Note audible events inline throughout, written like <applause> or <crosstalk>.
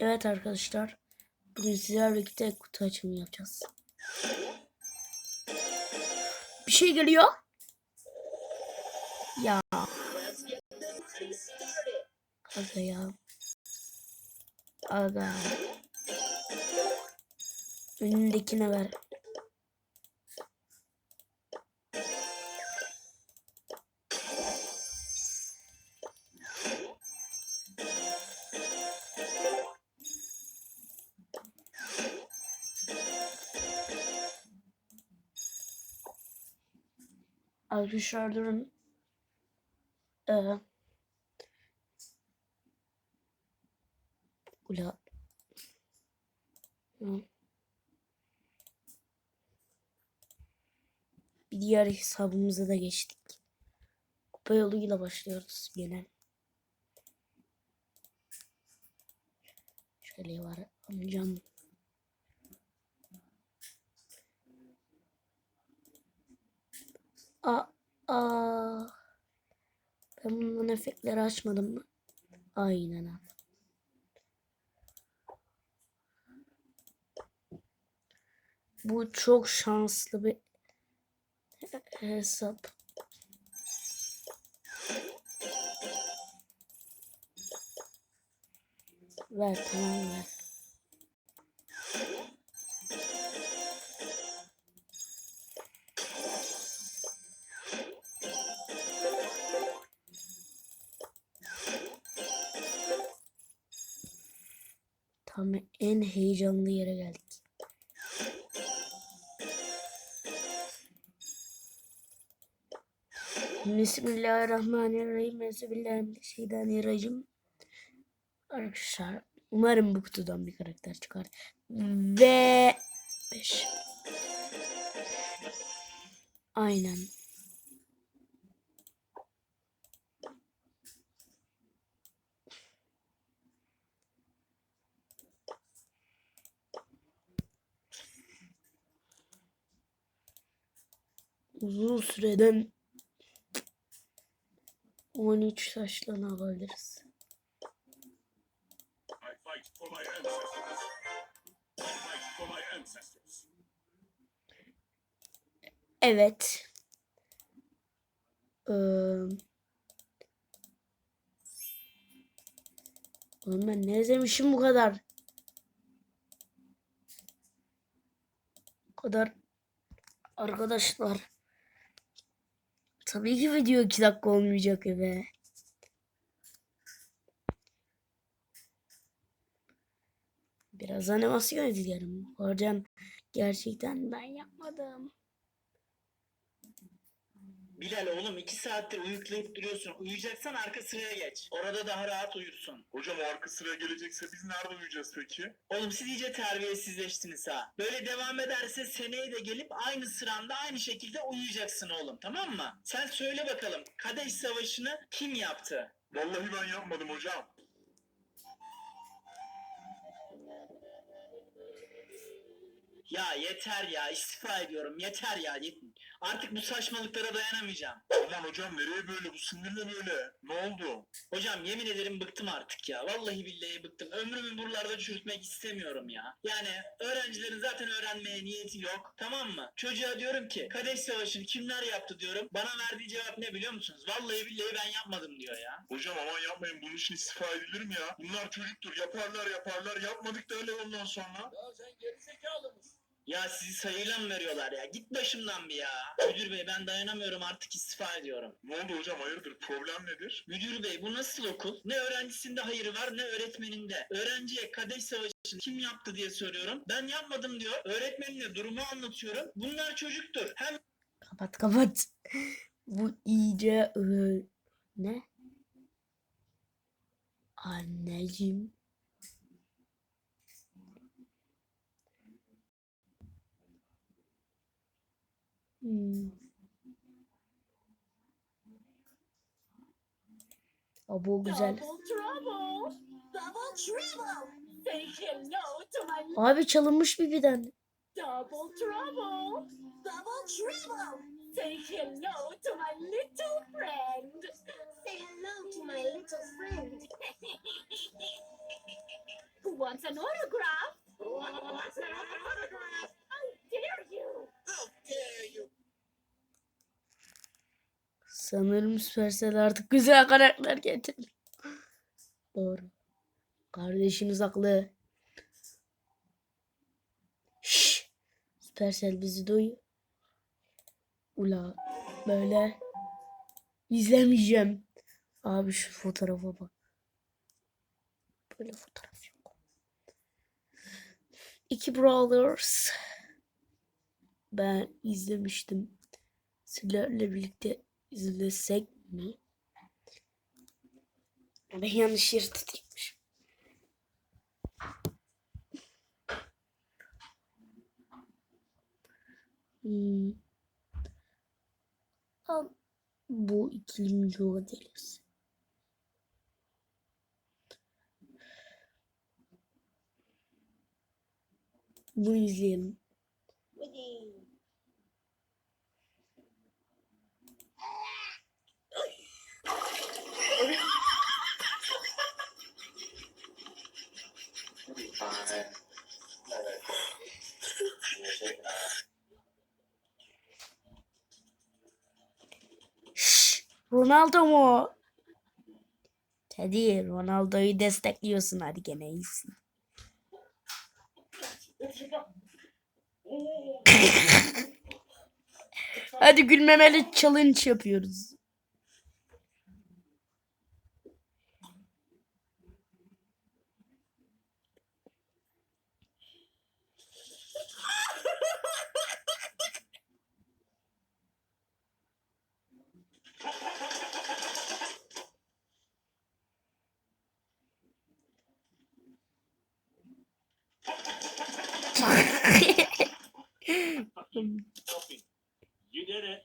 Evet arkadaşlar. Bugün sizlerle birlikte kutu açımı yapacağız. Bir şey geliyor. Ya. Aga ya. Aga. Önündekine ver. Arkadaşlar durun. Ee, Ula. Bir diğer hesabımıza da geçtik. Kupa yoluyla başlıyoruz yine. Şöyle var amcam. Aa. Ben bunun efektleri açmadım mı? Aynen abi. Bu çok şanslı bir hesap. Ver tamam ver. Tam en heyecanlı yere geldik. Bismillahirrahmanirrahim. Bismillahirrahmanirrahim. Arkadaşlar umarım bu kutudan bir karakter çıkar. Ve 5. Aynen. Uzun süreden 13 taşlarını alabiliriz. Evet. Ee, oğlum ben ne izlemişim bu kadar? Bu kadar arkadaşlar. Tabii ki video 2 dakika olmayacak eve. Biraz animasyon izleyelim. Hocam gerçekten ben yapmadım. Bilal oğlum iki saattir uyuklayıp duruyorsun. Uyuyacaksan arka sıraya geç. Orada daha rahat uyursun. Hocam o arka sıraya gelecekse biz nerede uyuyacağız peki? Oğlum siz iyice terbiyesizleştiniz ha. Böyle devam ederse seneye de gelip aynı sıranda aynı şekilde uyuyacaksın oğlum tamam mı? Sen söyle bakalım Kadeş Savaşı'nı kim yaptı? Vallahi ben yapmadım hocam. Ya yeter ya istifa ediyorum yeter ya. Yet- Artık bu saçmalıklara dayanamayacağım. Aman hocam nereye böyle bu sinirle böyle? Ne oldu? Hocam yemin ederim bıktım artık ya. Vallahi billahi bıktım. Ömrümü buralarda çürütmek istemiyorum ya. Yani öğrencilerin zaten öğrenmeye niyeti yok. Tamam mı? Çocuğa diyorum ki Kadeş Savaşı'nı kimler yaptı diyorum. Bana verdiği cevap ne biliyor musunuz? Vallahi billahi ben yapmadım diyor ya. Hocam aman yapmayın bunun için istifa edilir mi ya? Bunlar çocuktur yaparlar yaparlar yapmadık da öyle ondan sonra. Ya sizi sayıyla mı veriyorlar ya? Git başımdan bir ya. Müdür bey ben dayanamıyorum artık istifa ediyorum. Ne oldu hocam hayırdır problem nedir? Müdür bey bu nasıl okul? Ne öğrencisinde hayır var ne öğretmeninde. Öğrenciye Kadeş Savaşı'nı kim yaptı diye soruyorum. Ben yapmadım diyor. Öğretmenine durumu anlatıyorum. Bunlar çocuktur. Hem Kapat kapat. Bu iyice ıı, ne? Anneciğim. Hmm. Aa, bu güzel. Abi çalınmış bir birden. double trouble. Double trouble. Say hello to my little friend. Say hello to my little friend. <laughs> Who wants an autograph? How Sanırım Supercell artık güzel karakter getirdi. Doğru. Kardeşiniz haklı. Şşş. Supercell bizi duyuyor. Ula böyle izlemeyeceğim. Abi şu fotoğrafa bak. Böyle fotoğraf yok. İki Brothers. Ben izlemiştim. Sizlerle birlikte izlesek mi? Ben yanlış yeri tutayımmış. Hmm. Al bu ikili mücadelesi. Bunu izleyelim. Şşş, Ronaldo mu? Teddy Ronaldo'yu destekliyorsun hadi gene iyisin. <laughs> hadi gülmemeli challenge yapıyoruz. Helping. You did it.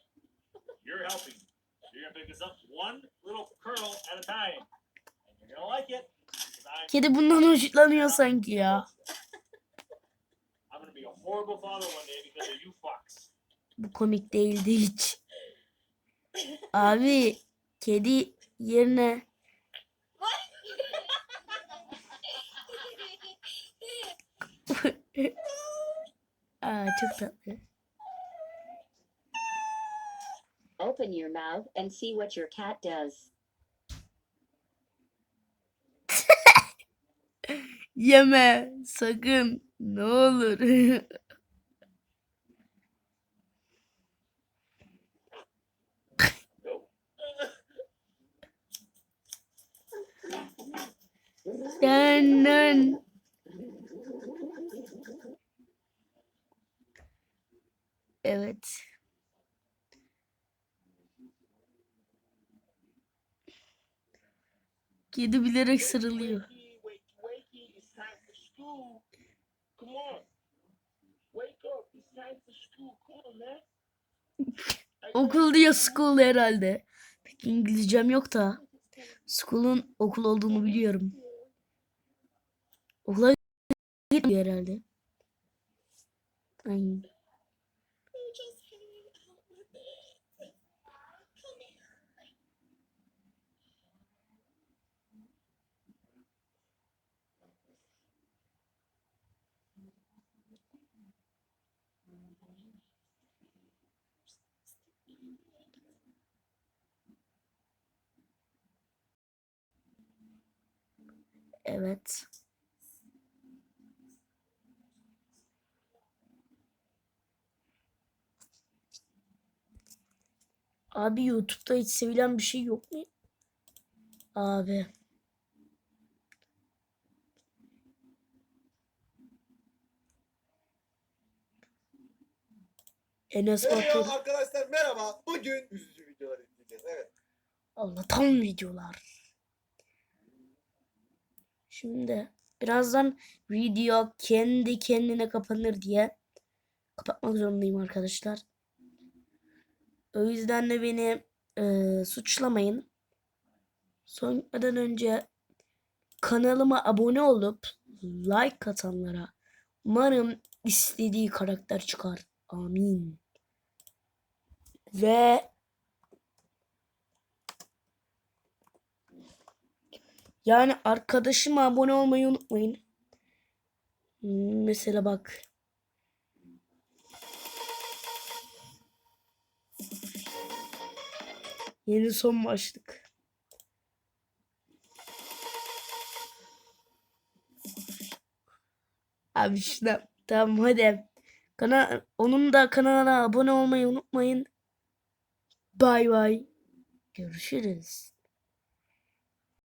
You're helping. You're gonna pick us up one little curl at a time, and you're gonna like it. Kedi bundan hoşlanıyor sanki ya. I'm gonna be a horrible father one day because of you fucks. Bu komik değildi hiç. Abi kedi yerine <laughs> Aa, çok tatlı. Open your mouth and see what your cat does. <laughs> Yeme sakın ne olur. <laughs> Dön dön. Evet. Kedi bilerek sarılıyor. Wakey, wakey, wakey, it's time for school. Come on. Wake up, it's time for school. Come on, man. Okul diyor school herhalde. Pek İngilizcem yok da. School'un okul olduğunu biliyorum. Okula gitmiyor herhalde. Aynen. Evet. Abi YouTube'da hiç sevilen bir şey yok mu? Abi. Enes Batur. arkadaşlar merhaba. Bugün üzücü videolar izleyeceğiz. Evet. Allah tam videolar. Şimdi birazdan video kendi kendine kapanır diye kapatmak zorundayım arkadaşlar. O yüzden de beni e, suçlamayın. Sonradan önce kanalıma abone olup like atanlara umarım istediği karakter çıkar. Amin. Ve Yani arkadaşıma abone olmayı unutmayın. Mesela bak. Yeni son başlık. Abi işte tamam hadi. Kana onun da kanalına abone olmayı unutmayın. Bay bay. Görüşürüz.